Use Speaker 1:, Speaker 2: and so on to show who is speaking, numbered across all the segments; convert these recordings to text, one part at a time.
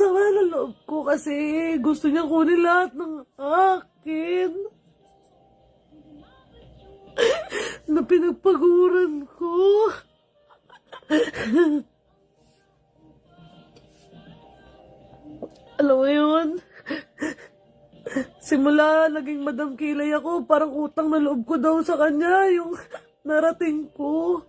Speaker 1: sama na loob ko kasi gusto niya kunin lahat ng akin. na pinagpaguran ko. Alam mo yun? Simula naging Madam Kilay ako, parang utang na loob ko daw sa kanya yung narating ko.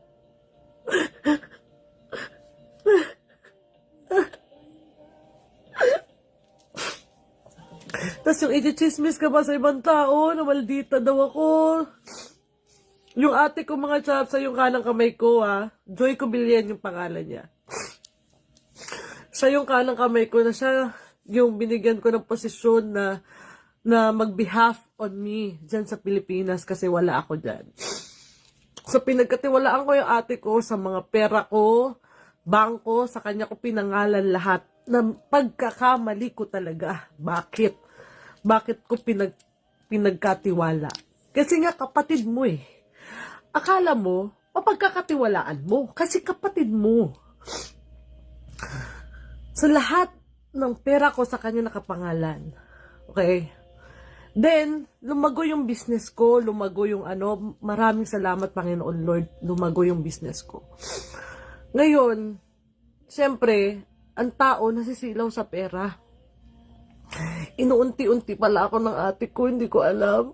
Speaker 1: Tapos yung i-chismis ka pa sa ibang tao na maldita daw ako. Yung ate ko mga chaps sa yung kanang kamay ko ah. Joy Cobillan yung pangalan niya. Siya yung kanang kamay ko na siya yung binigyan ko ng posisyon na na mag-behalf on me dyan sa Pilipinas kasi wala ako dyan. So pinagkatiwalaan ko yung ate ko sa mga pera ko, bangko, sa kanya ko pinangalan lahat na pagkakamali ko talaga. Bakit? Bakit ko pinag, pinagkatiwala? Kasi nga kapatid mo eh. Akala mo, mapagkakatiwalaan mo. Kasi kapatid mo. Sa lahat ng pera ko sa kanya nakapangalan. Okay? Then, lumago yung business ko, lumago yung ano, maraming salamat Panginoon Lord, lumago yung business ko. Ngayon, siyempre, ang tao nasisilaw sa pera. Inuunti-unti pala ako ng ate ko, hindi ko alam.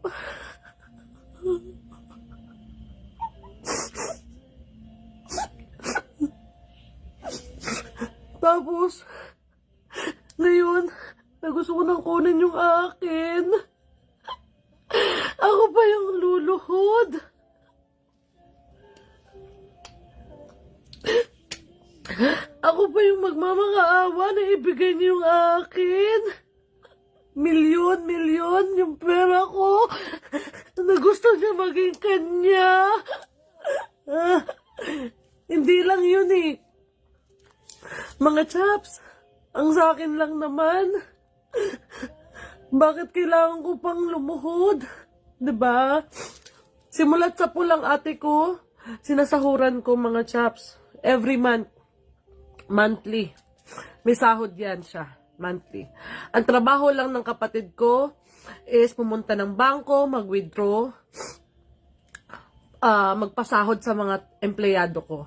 Speaker 1: Tapos, ngayon, na gusto ko nang kunin yung akin. Ako pa yung luluhod. Ako pa yung magmamakaawa na ibigay niyo yung akin. Milyon, milyon yung pera ko na gusto niya maging kanya. Ah, hindi lang yun eh. Mga chaps, ang sa akin lang naman. Bakit kailangan ko pang lumuhod? ba? Simulat sa pulang ate ko, sinasahuran ko mga chaps. Every month. Monthly. May sahod yan siya. Monthly. Ang trabaho lang ng kapatid ko is pumunta ng bangko, mag-withdraw, ah, magpasahod sa mga empleyado ko.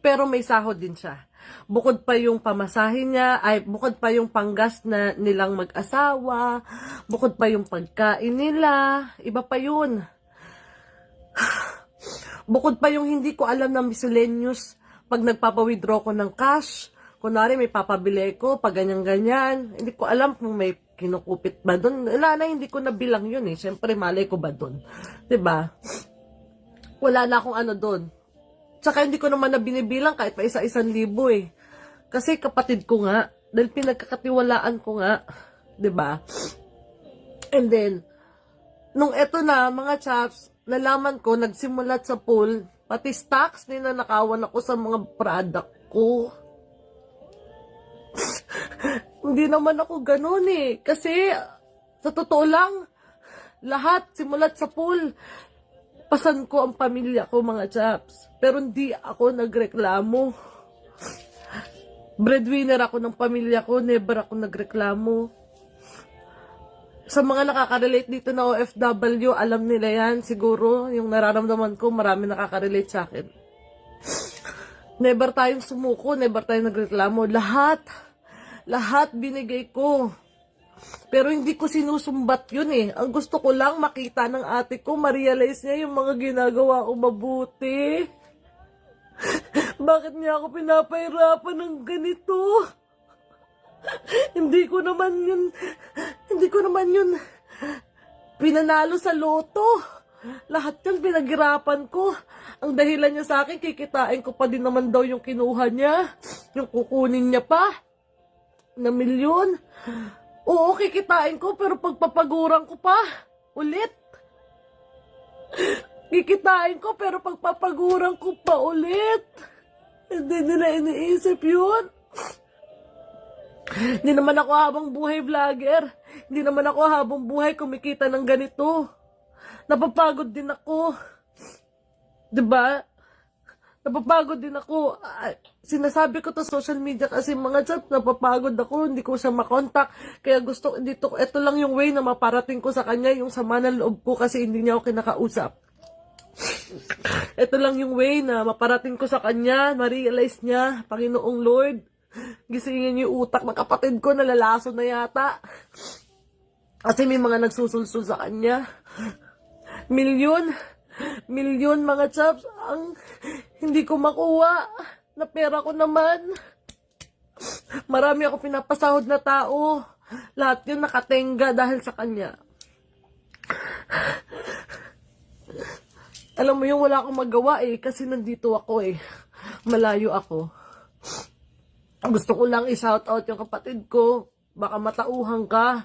Speaker 1: Pero may sahod din siya. Bukod pa yung pamasahin niya, ay bukod pa yung panggas na nilang mag-asawa, bukod pa yung pagkain nila, iba pa yun. Bukod pa yung hindi ko alam na miscellaneous pag nagpapa-withdraw ko ng cash. Kunwari may papabili ko, pag ganyan-ganyan. Hindi ko alam kung may kinukupit ba doon. Wala na, hindi ko nabilang yun eh. Siyempre, malay ko ba doon? ba? Wala na akong ano doon. Tsaka hindi ko naman na binibilang kahit pa isa-isang libo eh. Kasi kapatid ko nga, dahil pinagkakatiwalaan ko nga, ba? And then, nung eto na, mga chaps, nalaman ko, nagsimulat sa pool, pati stocks, ninanakawan ako sa mga product ko. Hindi naman ako ganun eh. Kasi, sa totoo lang, lahat, simulat sa pool, pasan ko ang pamilya ko, mga chaps. Pero hindi ako nagreklamo. Breadwinner ako ng pamilya ko, never ako nagreklamo. Sa mga nakaka-relate dito na OFW, alam nila yan. Siguro, yung nararamdaman ko, marami nakaka-relate sa akin. Never tayong sumuko, never tayong nagreklamo. Lahat, lahat binigay ko. Pero hindi ko sinusumbat yun eh. Ang gusto ko lang makita ng ate ko, ma-realize niya yung mga ginagawa ko mabuti. Bakit niya ako pinapahirapan ng ganito? hindi ko naman yun, hindi ko naman yun pinanalo sa loto. Lahat yan pinaghirapan ko. Ang dahilan niya sa akin, kikitain ko pa din naman daw yung kinuha niya. Yung kukunin niya pa. Na milyon. Oo, kikitain ko, pero pagpapaguran ko pa. Ulit. Kikitain ko, pero pagpapaguran ko pa ulit. Hindi nila iniisip yun. Hindi naman ako habang buhay vlogger. Hindi naman ako habang buhay kumikita ng ganito. Napapagod din ako. 'Di ba? Napapagod din ako. Ah, sinasabi ko to social media kasi mga chat, napapagod ako, hindi ko siya makontak. Kaya gusto, dito, ito lang yung way na maparating ko sa kanya, yung sama ng loob ko kasi hindi niya ako kinakausap. Ito lang yung way na maparating ko sa kanya, ma-realize niya, Panginoong Lord, gisingin yung utak ng kapatid ko, nalalaso na yata. Kasi may mga nagsusulsul sa kanya. Milyon, milyon mga chaps, ang hindi ko makuha na pera ko naman. Marami ako pinapasahod na tao. Lahat yun nakatenga dahil sa kanya. Alam mo yung wala akong magawa eh, kasi nandito ako eh. Malayo ako. Gusto ko lang i-shout out yung kapatid ko. Baka matauhan ka.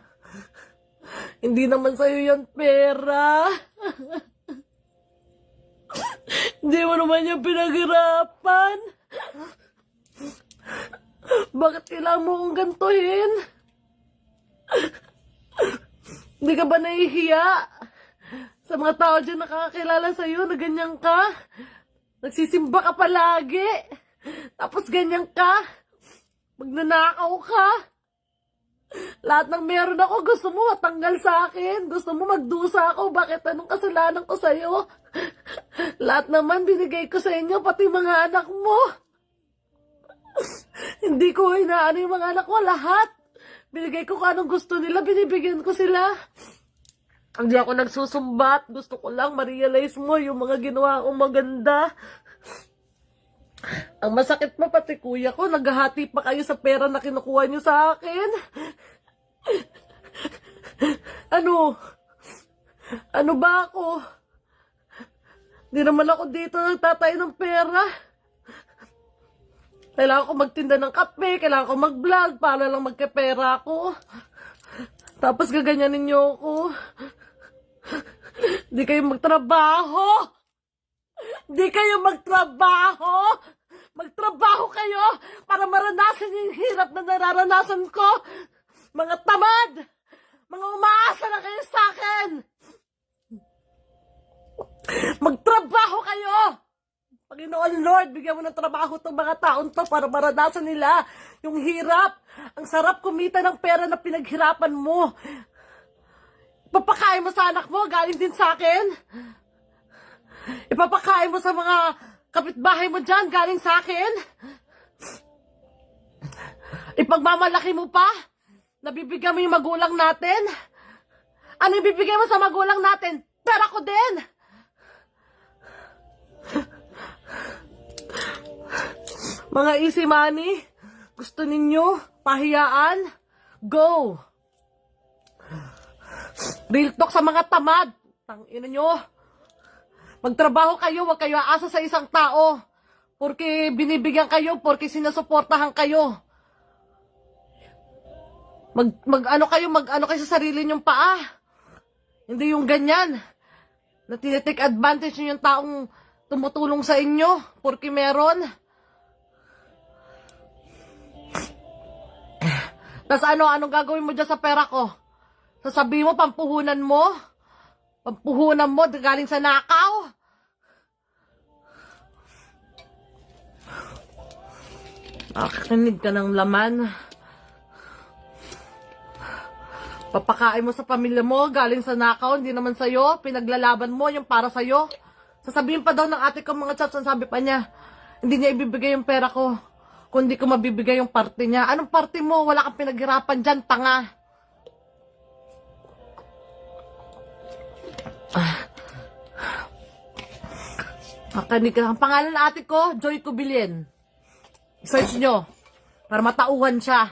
Speaker 1: Hindi naman sa'yo yan pera. Hindi mo naman yung pinaghirapan. Bakit kailangan mo kong gantuhin? Hindi ka ba nahihiya? Sa mga tao dyan nakakakilala sa'yo na ganyan ka? Nagsisimba ka palagi. Tapos ganyan ka. Magnanakaw ka. Lahat ng meron ako, gusto mo matanggal sa akin. Gusto mo magdusa ako. Bakit anong kasalanan ko sa'yo? Lahat naman binigay ko sa inyo, pati mga anak mo. Hindi ko inaano yung mga anak ko, lahat. Binigay ko kung anong gusto nila, binibigyan ko sila. Hindi ako nagsusumbat. Gusto ko lang ma-realize mo yung mga ginawa kong maganda. Ang masakit pa pati kuya ko, naghahati pa kayo sa pera na kinukuha niyo sa akin. Ano? Ano ba ako? Hindi naman ako dito nagtatay ng pera. Kailangan ko magtinda ng kape, kailangan ko mag-vlog para lang magkapera ako. Tapos gaganyanin niyo ako. Hindi kayo magtrabaho. Hindi kayo magtrabaho. Magtrabaho kayo para maranasan yung hirap na nararanasan ko. Mga tamad! Mga umaasa na kayo sa akin! Magtrabaho kayo! Panginoon Lord, bigyan mo ng trabaho tong mga taon to para maranasan nila yung hirap. Ang sarap kumita ng pera na pinaghirapan mo. Ipapakain mo sa anak mo, galing din sa akin. Ipapakain mo sa mga kapitbahay mo dyan, galing sa akin. Ipagmamalaki mo pa, nabibigyan mo yung magulang natin. Ano yung bibigay mo sa magulang natin? Pera ko din. Mga easy money, gusto ninyo pahiyaan? Go! Real talk sa mga tamad. Tangina nyo. Magtrabaho kayo, wag kayo aasa sa isang tao. Porque binibigyan kayo, porque sinusuportahan kayo. Mag, mag ano kayo, mag ano kayo sa sarili nyong paa. Hindi yung ganyan. Na tinitake advantage nyo yung taong tumutulong sa inyo, porque meron. Tapos ano, anong gagawin mo dyan sa pera ko? Sasabihin mo, pampuhunan mo? Pampuhunan mo, galing sa nakaw? Nakikinig ka ng laman. Papakain mo sa pamilya mo, galing sa nakaw, hindi naman sa'yo. Pinaglalaban mo yung para sa'yo. Sasabihin pa daw ng ate ko mga chaps, sabi pa niya, hindi niya ibibigay yung pera ko. Kundi ko mabibigay yung parte niya. Anong parte mo? Wala kang pinaghirapan dyan, tanga. Makanig ka. Ang pangalan ng ate ko, Joy Cubilien. Search nyo. Para matauhan siya.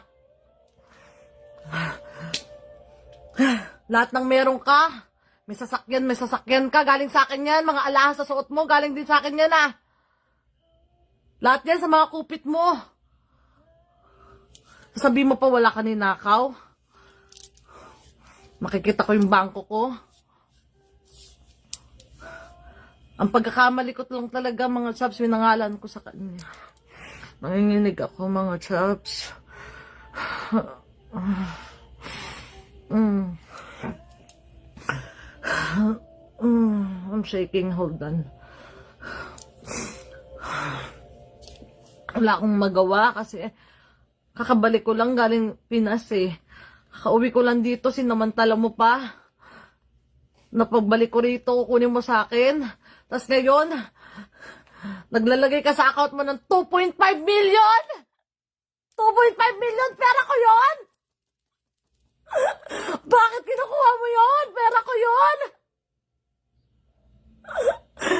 Speaker 1: Lahat ng meron ka, may sasakyan, may sasakyan ka, galing sa akin yan. Mga alahas sa suot mo, galing din sa akin yan ah. Lahat yan sa mga kupit mo. Sabi mo pa wala ka ninakaw. Makikita ko yung bangko ko. Ang pagkakamali ko lang talaga mga chaps, minangalan ko sa kanya. Nanginginig ako mga chaps. Mm. Mm, I'm shaking. Hold on. wala akong magawa kasi kakabalik ko lang galing Pinas eh. Kakauwi ko lang dito, sinamantala mo pa. Napagbalik ko rito, kunin mo sa akin. Tapos ngayon, naglalagay ka sa account mo ng 2.5 million! 2.5 million, pera ko yon! Bakit kinukuha mo yon? Pera ko yon!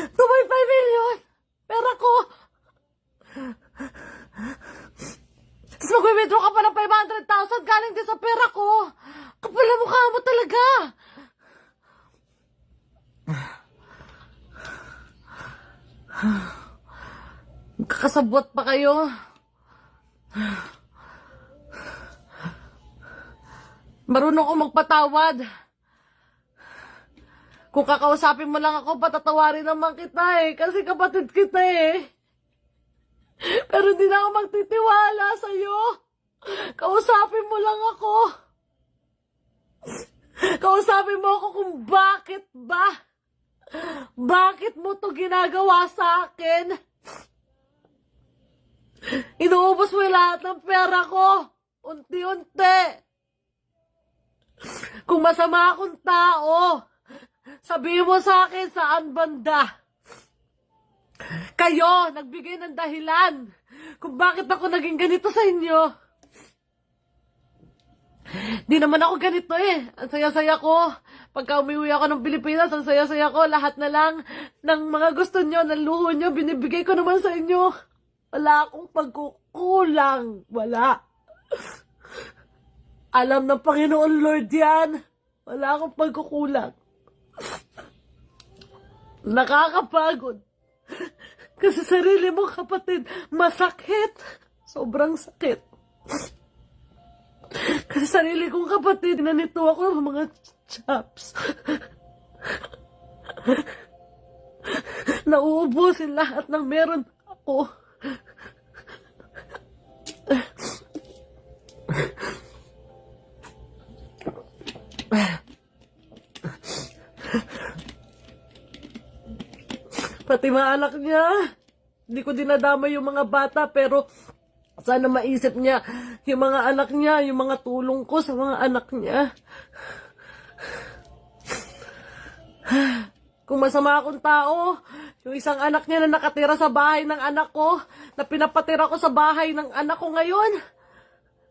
Speaker 1: 2.5 million! Pera ko! Tapos mag-withdraw ka pa ng 500,000 galing din sa pera ko. Kapal na mukha mo talaga. Kakasabot pa kayo. Marunong ako magpatawad. Kung kakausapin mo lang ako, patatawarin naman kita eh. Kasi kapatid kita eh. Pero di na ako magtitiwala sa'yo. Kausapin mo lang ako. Kausapin mo ako kung bakit ba? Bakit mo to ginagawa sa akin? Inuubos mo yung lahat ng pera ko. Unti-unti. Kung masama akong tao, sabihin mo sa akin saan banda. Kayo, nagbigay ng dahilan kung bakit ako naging ganito sa inyo. Di naman ako ganito eh. Ang saya-saya ko. Pagka umuwi ako ng Pilipinas, ang saya-saya ko. Lahat na lang ng mga gusto nyo, ng luho nyo, binibigay ko naman sa inyo. Wala akong pagkukulang. Wala. Alam ng Panginoon Lord yan. Wala akong pagkukulang. Nakakapagod. Kasi sarili mo kapatid, masakit. Sobrang sakit. Sarili kong kapatid, nanito ako ng mga chaps. Nauubusin lahat ng meron ako. Pati mga niya. Hindi ko dinadama yung mga bata pero sana maisip niya yung mga anak niya, yung mga tulong ko sa mga anak niya. Kung masama akong tao, yung isang anak niya na nakatira sa bahay ng anak ko, na pinapatira ko sa bahay ng anak ko ngayon.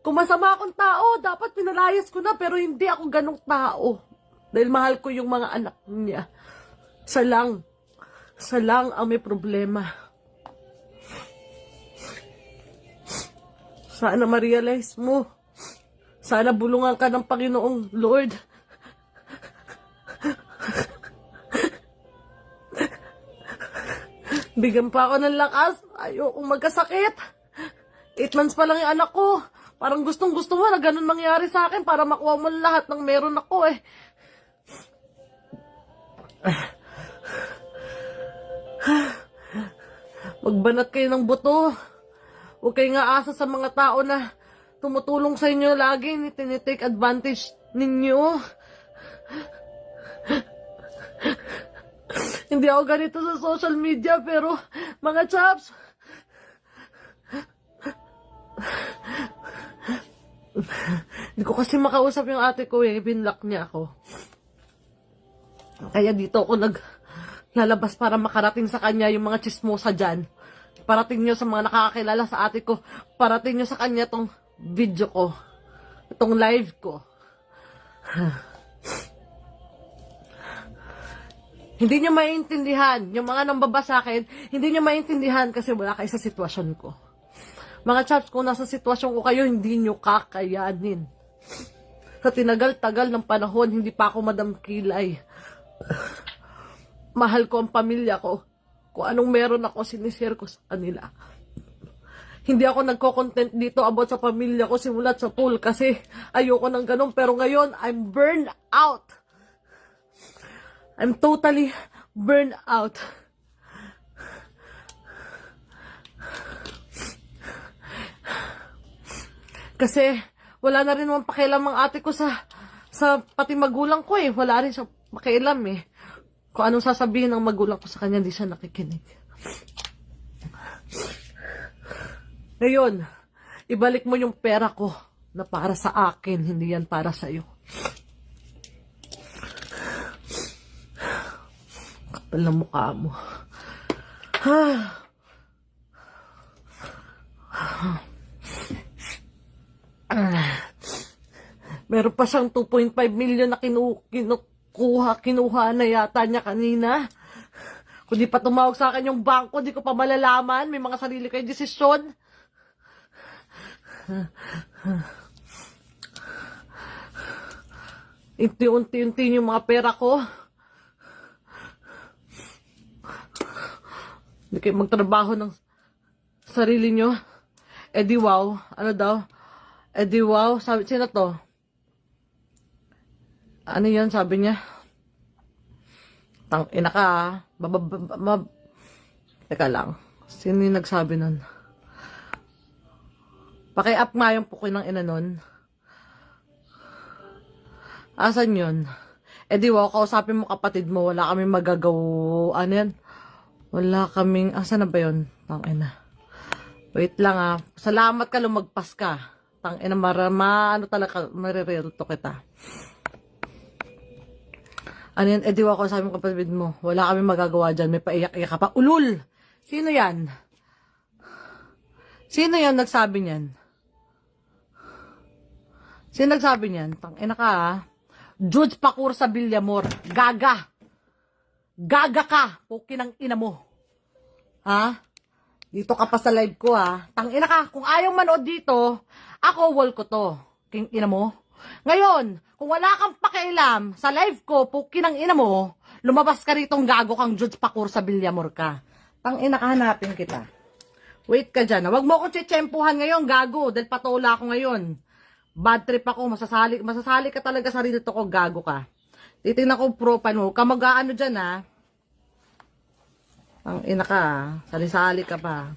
Speaker 1: Kung masama akong tao, dapat pinalayas ko na, pero hindi ako ganong tao. Dahil mahal ko yung mga anak niya. Sa lang. Sa lang ang may problema. Sana ma-realize mo. Sana bulungan ka ng Panginoong Lord. Bigyan pa ako ng lakas. Ayokong magkasakit. Eight months pa lang yung anak ko. Parang gustong gusto mo na ganun mangyari sa akin para makuha mo lahat ng meron ako eh. Magbanat kayo ng buto. Huwag kayo nga asa sa mga tao na tumutulong sa inyo lagi. Tinitake advantage ninyo. Hindi ako ganito sa social media pero mga chaps, hindi ko kasi makausap yung ate ko eh. Binlock niya ako. Kaya dito ako nag lalabas para makarating sa kanya yung mga chismosa dyan. Parating nyo sa mga nakakakilala sa ate ko. Parating nyo sa kanya tong video ko. Itong live ko. hindi nyo maintindihan. Yung mga nambaba sa akin, hindi nyo maintindihan kasi wala kayo sa sitwasyon ko. Mga chaps, kung nasa sitwasyon ko kayo, hindi nyo kakayanin. Sa tinagal-tagal ng panahon, hindi pa ako madamkilay. Mahal ko ang pamilya ko. Kung anong meron ako, sinishare ko sa kanila. Hindi ako nagko-content dito about sa pamilya ko simulat sa pool kasi ayoko ng ganun. Pero ngayon, I'm burned out. I'm totally burned out. Kasi wala na rin naman pakialam ang ate ko sa sa pati magulang ko eh. Wala rin siya pakialam eh. Kung anong sasabihin ng magulang ko sa kanya, hindi siya nakikinig. Ngayon, ibalik mo yung pera ko na para sa akin, hindi yan para sa iyo. Kapal na mukha mo. Meron pa siyang 2.5 million na kinu kinukuha, kinuha na yata niya kanina. Kung di pa tumawag sa akin yung bangko, di ko pa malalaman. May mga sarili kayo desisyon. Unti-unti-unti yung mga pera ko. Hindi kayo magtrabaho ng sarili nyo. Eh di wow, ano daw? Eh di wow, sabi, sino to? Ano yan, sabi niya? Tang ina ka, ah. Babab, babab, Teka lang. Sino yung nagsabi nun? Paki-up nga yung pukoy ng ina nun. Asan yun? Eh di wow, kausapin mo kapatid mo. Wala kaming magagawa. Ano yan? Wala kaming... Asan na ba yun? Tang ina. Wait lang ah. Salamat ka, lumagpas ka. Tang ina, marama, ano talaga, marirelto kita. Ano yan? Eh, ako sabi mo kapatid mo. Wala kami magagawa dyan. May paiyak-iyak ka pa. Ulul! Sino yan? Sino yan nagsabi niyan? Sino nagsabi niyan? Tang ina ka ah. Judge Pakur sa Villamor. Gaga! Gaga ka! Puki ng ina mo. Ha? Dito ka pa sa live ko ha. Tang ina ka. Kung ayaw manood dito, ako wall ko to. King ina mo. Ngayon, kung wala kang pakialam sa live ko, puki ng ina mo, lumabas ka ritong gago kang Judge Pakur sa Villamor ka. Tang ina ka, hanapin kita. Wait ka dyan. ha. Huwag mo akong tsitsempuhan ngayon, gago. Dahil patola ako ngayon. Bad trip ako. Masasali, masasali ka talaga sa rito ko, gago ka. Titignan ko profile mo. Huwag ka mag-ano dyan, ha. Ang ina ka, ha. Sali-sali ka pa.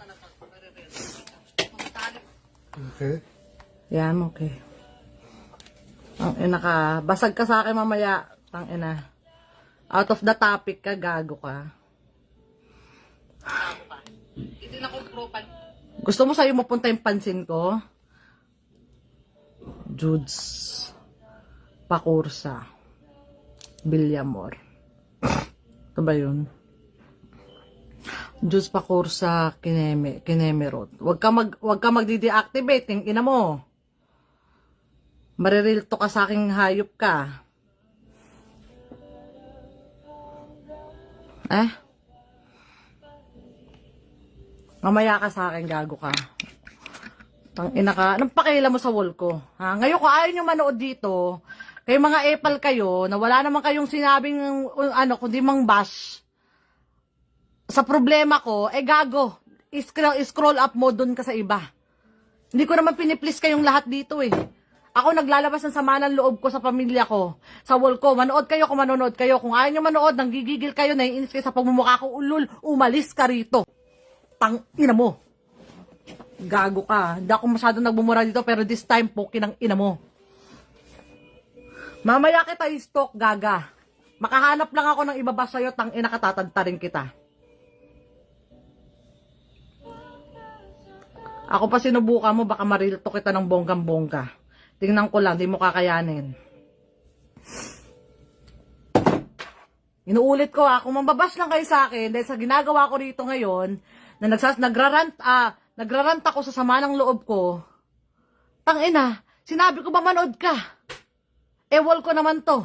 Speaker 2: Okay.
Speaker 1: Yan, okay. Ang ina ka. Basag ka sa akin mamaya. Ang ina. Out of the topic ka, gago ka. Gusto mo sa'yo mapunta yung pansin ko? Judes. Pakursa. Bilyamor. Ito ba yun? Judes Pakursa Kineme, Kinemerot. Huwag ka mag huwag ka magdi-deactivate, yung ina mo. Maririlto ka sa aking hayop ka. Eh? Mamaya ka sa akin, gago ka. Tang ina ka. Anong pakialam mo sa wall ko? Ha? Ngayon, kung ayaw nyo manood dito, kayo mga epal kayo, na wala naman kayong sinabing, uh, ano, kundi mang bash, sa problema ko, eh gago, scroll, scroll up mo dun ka sa iba. Hindi ko naman piniplis kayong lahat dito eh. Ako naglalabas ng sama ng loob ko sa pamilya ko. Sa wall ko. Manood kayo kung manonood kayo. Kung ayaw nyo manood, nang gigigil kayo, naiinis kayo sa pagmumukha ko, ulul, umalis ka rito. Tang ina mo. Gago ka. Hindi ako masyado nagbumura dito, pero this time, poki ng ina mo. Mamaya kita i-stalk, gaga. Makahanap lang ako ng ibaba sa'yo, tang ina katatantarin kita. Ako pa sinubukan mo, baka marilto kita ng bonggang-bongga. Tingnan ko lang, di mo kakayanin. Inuulit ko ha, kung mambabas lang kayo sa akin, dahil sa ginagawa ko rito ngayon, na nagsas, nagrarant, ah, nagrarant ako sa sama ng loob ko, tang ina, sinabi ko ba manood ka? Ewal ko naman to.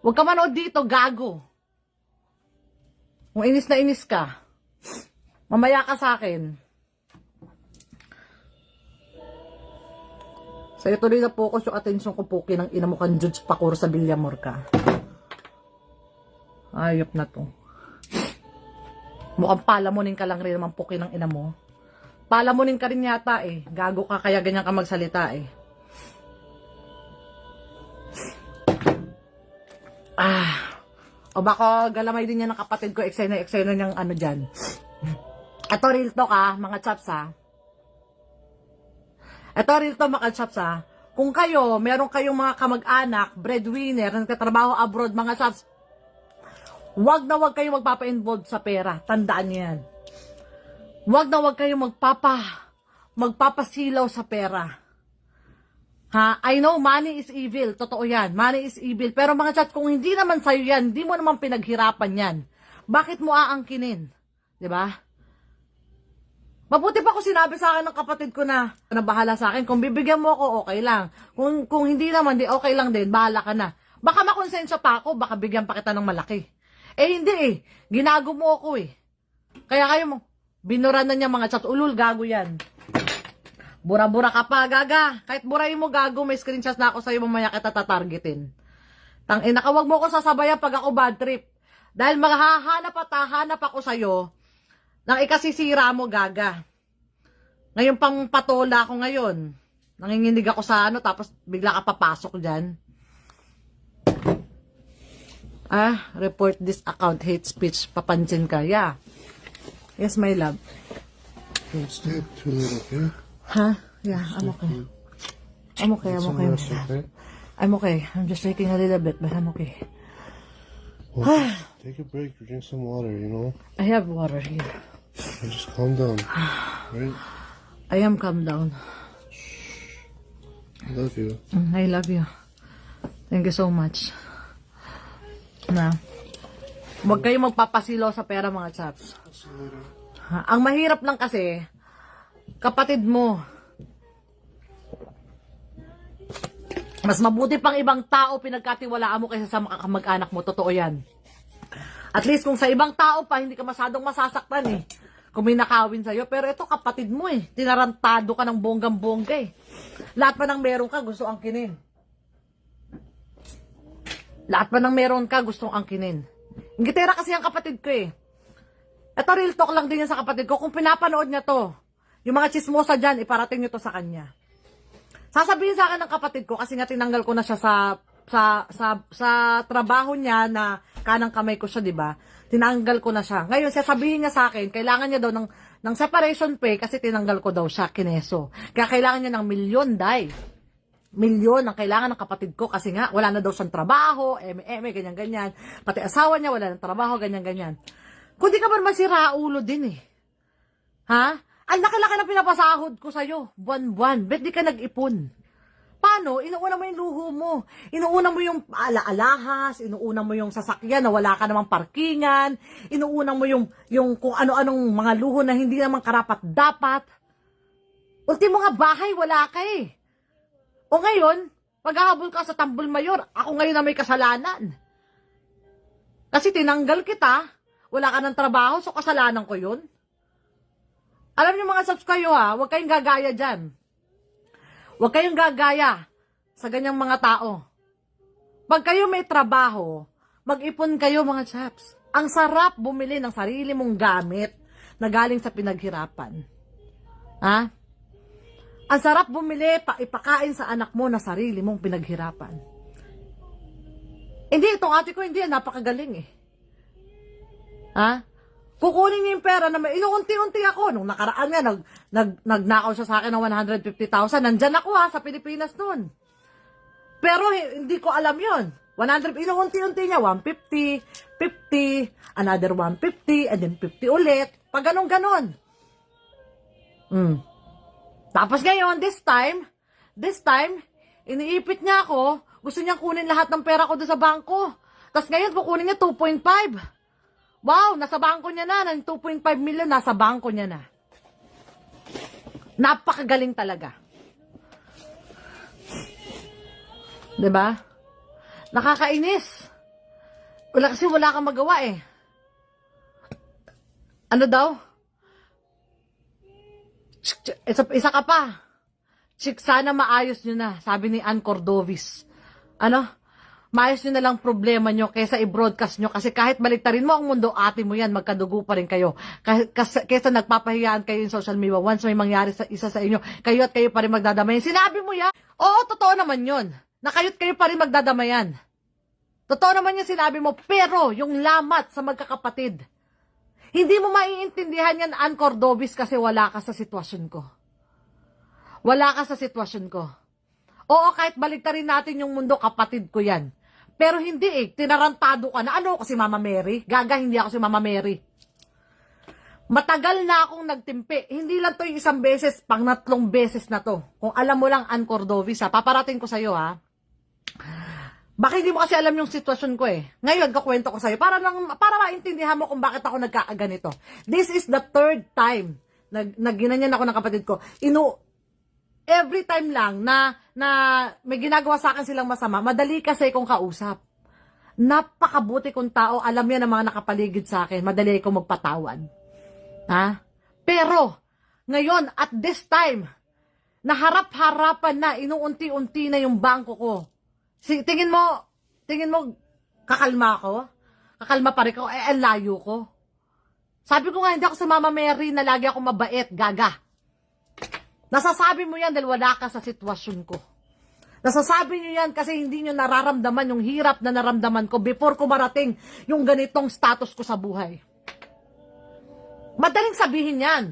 Speaker 1: Huwag ka manood dito, gago. Kung inis na inis ka, mamaya ka sa akin. Sa'yo tuloy na focus yung attention ko puki ng ina mo kang Judge Pakur sa Villamor ka. Ayop na to. Mukhang palamunin ka lang rin naman puki ng ina mo. Palamunin ka rin yata eh. Gago ka kaya ganyan ka magsalita eh. Ah. O baka galamay din yan ng kapatid ko. Eksena, eksena niyang ano dyan. Ito real talk ah, mga chaps ah. Ito real to mga chaps ha. Kung kayo, meron kayong mga kamag-anak, breadwinner, nagtatrabaho abroad, mga chaps, wag na wag kayong magpapa-involve sa pera. Tandaan niyo yan. Wag na wag kayong magpapa magpapasilaw sa pera. Ha? I know money is evil. Totoo yan. Money is evil. Pero mga chat, kung hindi naman sa'yo yan, hindi mo naman pinaghirapan yan. Bakit mo aangkinin? ba? Mabuti pa ko sinabi sa akin ng kapatid ko na, na bahala sa akin. Kung bibigyan mo ako, okay lang. Kung, kung hindi naman, di okay lang din. Bahala ka na. Baka makonsensya pa ako, baka bigyan pa kita ng malaki. Eh hindi eh. Ginago mo ako eh. Kaya kayo mo, binuran na niya mga chat. Ulul, gago yan. Bura-bura ka pa, gaga. Kahit burahin mo, gago, may screenshots na ako sa'yo, mamaya kita tatargetin. Tang ina ka, wag mo ko sasabayan pag ako bad trip. Dahil maghahanap at hahanap ako sa'yo, nang ikasisira mo, gaga. Ngayon pang patola ako ngayon. Nanginginig ako sa ano, tapos bigla ka papasok dyan. Ah, report this account, hate speech, papansin ka. Yeah. Yes, my love.
Speaker 3: Don't stay up too late, okay?
Speaker 1: Huh? Yeah, I'm okay. I'm okay, I'm okay.
Speaker 3: rest, okay?
Speaker 1: I'm okay. I'm just shaking a little bit, but I'm okay.
Speaker 3: Well, take a break drink some water, you know?
Speaker 1: I have water here.
Speaker 3: And just calm down. Right?
Speaker 1: I am calm down.
Speaker 3: I love you.
Speaker 1: Mm, I love you. Thank you so much. Na. Huwag kayo magpapasilo sa pera mga chaps. Ha, Ang mahirap lang kasi, kapatid mo, mas mabuti pang ibang tao pinagkatiwalaan mo kaysa sa mga kamag-anak mo. Totoo yan. At least kung sa ibang tao pa, hindi ka masyadong masasaktan eh. Kung may nakawin sa'yo. Pero ito, kapatid mo eh. Tinarantado ka ng bonggang-bongga eh. Lahat pa ng meron ka, gusto angkinin. Lahat pa ng meron ka, gustong angkinin. Ingitera kasi ang kapatid ko eh. Ito real talk lang din yan sa kapatid ko. Kung pinapanood niya to, yung mga chismosa dyan, iparating niyo to sa kanya. Sasabihin sa akin ng kapatid ko kasi nga tinanggal ko na siya sa sa sa sa trabaho niya na kanang kamay ko siya, 'di ba? Tinanggal ko na siya. Ngayon sasabihin niya sa akin, kailangan niya daw ng ng separation pay kasi tinanggal ko daw siya kineso. Kaya kailangan niya ng milyon, dai. Milyon ang kailangan ng kapatid ko kasi nga wala na daw siyang trabaho, eme-eme, ganyan-ganyan. Pati asawa niya wala ng trabaho, ganyan-ganyan. Kung di ka ba naman si Raulo din eh. Ha? Ang laki-laki na pinapasahod ko sa'yo. Buwan-buwan. Bet di ka nag-ipon. Paano? Inuuna mo yung luho mo. Inuuna mo yung ala-alahas. Inuuna mo yung sasakyan na wala ka namang parkingan. Inuuna mo yung, yung kung ano-anong mga luho na hindi naman karapat-dapat. Ultimo nga bahay, wala ka eh. O ngayon, maghahabol ka sa tambol mayor. Ako ngayon na may kasalanan. Kasi tinanggal kita. Wala ka ng trabaho, so kasalanan ko yun. Alam niyo mga subs kayo ha, huwag kayong gagaya dyan. Huwag kayong gagaya sa ganyang mga tao. Pag kayo may trabaho, mag-ipon kayo mga chaps. Ang sarap bumili ng sarili mong gamit na galing sa pinaghirapan. Ha? Ang sarap bumili, pa, ipakain sa anak mo na sarili mong pinaghirapan. Hindi, itong ate ko, hindi, napakagaling eh. Ha? Kukunin niya yung pera na may inuunti-unti ako. Nung nakaraan nga, nag, nag, nagnakaw siya sa akin ng 150,000. Nandyan ako ha, sa Pilipinas noon. Pero hi- hindi ko alam yon 100, inuunti-unti niya, 150, 50, another 150, and then 50 ulit. Pag ganun-ganon. Mm. Tapos ngayon, this time, this time, iniipit niya ako, gusto niyang kunin lahat ng pera ko doon sa bangko. Tapos ngayon, kukunin niya 2.5. Wow, nasa bangko niya na, ng 2.5 million, nasa bangko niya na. Napakagaling talaga. ba? Nakakainis. Wala kasi wala kang magawa eh. Ano daw? Isa, isa ka pa. Chik, sana maayos nyo na, sabi ni Ann Cordovis. Ano? Maayos nyo na lang problema nyo kaysa i-broadcast nyo kasi kahit baliktarin mo ang mundo, ate mo yan, magkadugo pa rin kayo. Kasi, kaysa nagpapahiyaan kayo in social media, once may mangyari sa isa sa inyo, kayo at kayo pa rin magdadamayan. Sinabi mo yan? Oo, totoo naman yun. Na kayo't kayo pa rin magdadamayan. Totoo naman yung sinabi mo, pero yung lamat sa magkakapatid, hindi mo maiintindihan yan, Ann Cordobis, kasi wala ka sa sitwasyon ko. Wala ka sa sitwasyon ko. Oo, kahit baliktarin natin yung mundo, kapatid ko yan. Pero hindi eh, tinarantado ka na. Ano ako si Mama Mary? Gaga, hindi ako si Mama Mary. Matagal na akong nagtimpi. Hindi lang to yung isang beses, pang natlong beses na to. Kung alam mo lang, Ann Cordovis, ha, paparating ko sa'yo, ha. Baka hindi mo kasi alam yung sitwasyon ko eh. Ngayon, kakwento ko sa'yo para, lang, para maintindihan mo kung bakit ako nagkakaganito. This is the third time na, na ginanyan ako ng kapatid ko. Inu, every time lang na, na may ginagawa sa akin silang masama, madali kasi kong kausap. Napakabuti kong tao, alam yan ng mga nakapaligid sa akin, madali akong magpatawad. Ha? Pero, ngayon, at this time, naharap-harapan na, inuunti-unti na yung bangko ko. Si, tingin mo, tingin mo, kakalma ako? Kakalma pa rin ako? Eh, ang layo ko. Sabi ko nga, hindi ako sa Mama Mary na lagi ako mabait, gaga. Nasasabi mo yan dahil wala ka sa sitwasyon ko. Nasasabi nyo yan kasi hindi nyo nararamdaman yung hirap na naramdaman ko before ko marating yung ganitong status ko sa buhay. Madaling sabihin yan.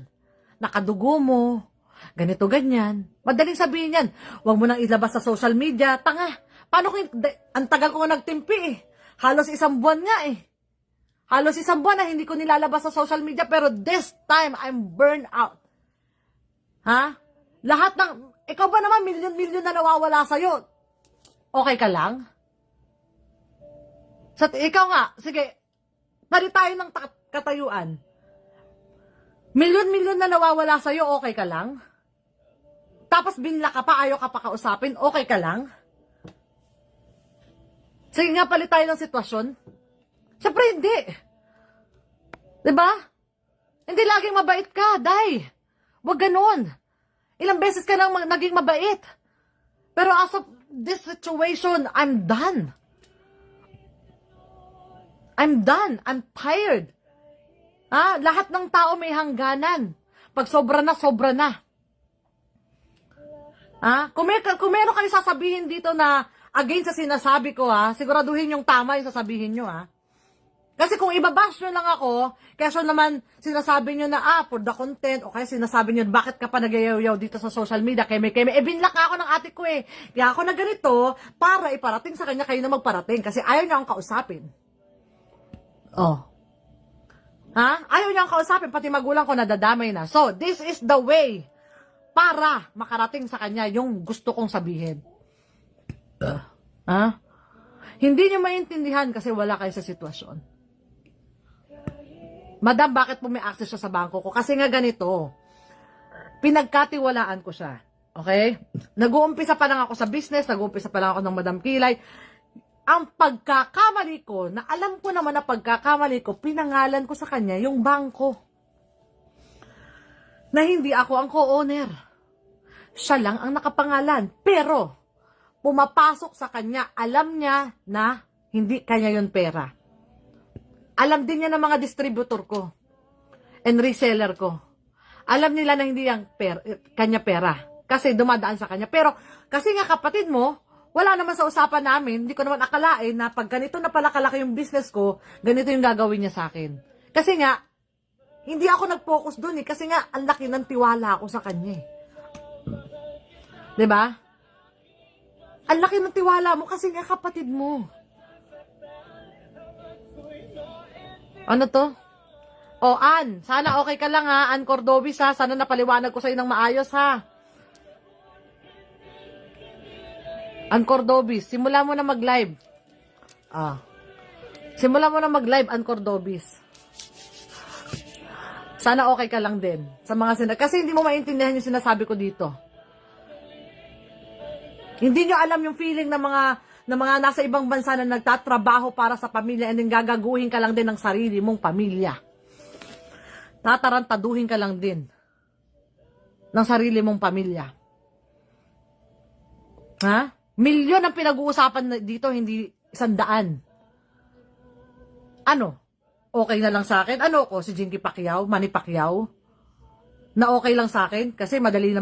Speaker 1: Nakadugo mo. Ganito, ganyan. Madaling sabihin yan. Huwag mo nang ilabas sa social media. Tanga. Paano kung... Ang tagal ko nagtimpi eh. Halos isang buwan nga eh. Halos isang buwan na hindi ko nilalabas sa social media pero this time I'm burned out. Ha? Lahat ng... Ikaw ba naman milyon-milyon na nawawala sa'yo? Okay ka lang? Sa, ikaw nga, sige, pari tayo ng ta- katayuan. Milyon-milyon na nawawala sa'yo, okay ka lang? Tapos binla ka pa, ayaw ka pa kausapin, okay ka lang? Sige nga, palit tayo ng sitwasyon. Siyempre, hindi. 'Di ba? Hindi laging mabait ka, day. Huwag ganon. Ilang beses ka nang naging mabait. Pero as of this situation, I'm done. I'm done. I'm tired. Ah, lahat ng tao may hangganan. Pag sobra na, sobra na. Ah, kung, may, kung meron kayo sasabihin dito na against sa sinasabi ko ha, siguraduhin yung tama yung sasabihin nyo ha. Kasi kung ibabash nyo lang ako, kaya naman sinasabi nyo na, ah, for the content, o kaya sinasabi nyo, bakit ka pa nagayaw dito sa social media, keme keme, eh, binlock ako ng ate ko eh. Kaya ako na ganito, para iparating sa kanya kayo na magparating, kasi ayaw niya akong kausapin. Oh. Ha? Ayaw niya akong kausapin, pati magulang ko nadadamay na. So, this is the way para makarating sa kanya yung gusto kong sabihin. Ha? Hindi niyo maintindihan kasi wala kayo sa sitwasyon. Madam, bakit po may access siya sa bangko ko? Kasi nga ganito, pinagkatiwalaan ko siya. Okay? Nag-uumpisa pa lang ako sa business, nag-uumpisa pa lang ako ng Madam Kilay. Ang pagkakamali ko, na alam ko naman na pagkakamali ko, pinangalan ko sa kanya yung bangko. Na hindi ako ang co-owner. Siya lang ang nakapangalan. Pero, pumapasok sa kanya, alam niya na hindi kanya yon pera. Alam din niya ng mga distributor ko and reseller ko. Alam nila na hindi yung per, kanya pera. Kasi dumadaan sa kanya. Pero, kasi nga kapatid mo, wala naman sa usapan namin, hindi ko naman akalain na pag ganito na pala kalaki yung business ko, ganito yung gagawin niya sa akin. Kasi nga, hindi ako nag-focus dun eh. Kasi nga, ang laki ng tiwala ko sa kanya eh. ba? Ang laki ng tiwala mo kasi nga kapatid mo. Ano to? O, An, sana okay ka lang ha, An Cordobis ha. Sana napaliwanag ko sa'yo ng maayos ha. An Cordobis, simula mo na mag-live. Ah. Simula mo na mag-live, An Cordobis. Sana okay ka lang din. Sa mga sina... Kasi hindi mo maintindihan yung sinasabi ko dito. Hindi nyo alam yung feeling ng mga ng mga nasa ibang bansa na nagtatrabaho para sa pamilya and then gagaguhin ka lang din ng sarili mong pamilya. Tatarantaduhin ka lang din ng sarili mong pamilya. Ha? Milyon ang pinag-uusapan na dito, hindi sandaan. Ano? Okay na lang sa akin? Ano ko? Si Jinky Pacquiao? Manny Pacquiao? Na okay lang sa akin? Kasi madali na